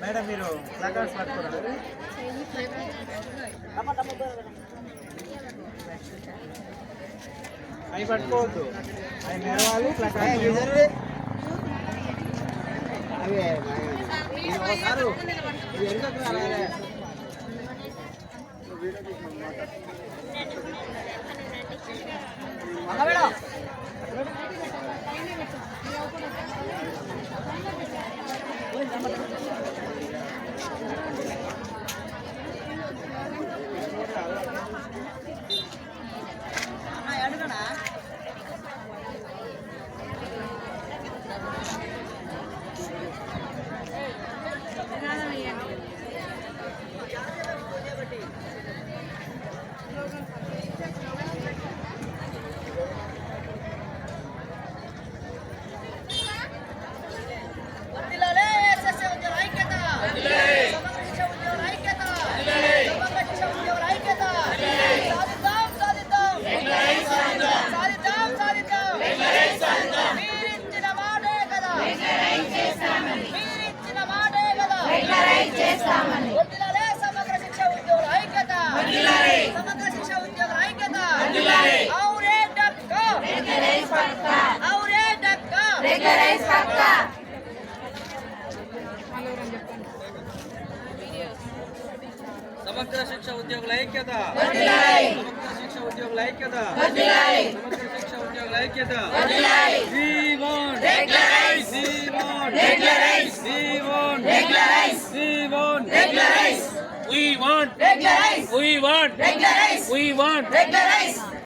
Madam మీరు placards పట్టుకున్నారు అవి పట్టుకోవద్దు అవి మెరవాలి ప్లకార్డ్స్ సమగ్ర శిక్ష ఉద్యోగుల ఐక్యత సమగ్ర శిక్ష ఉద్యోగుల ఐక్యత సమగ్ర శిక్ష ఉద్యోగుల ఐక్యత We want regularize. We want regularize. We want regularize.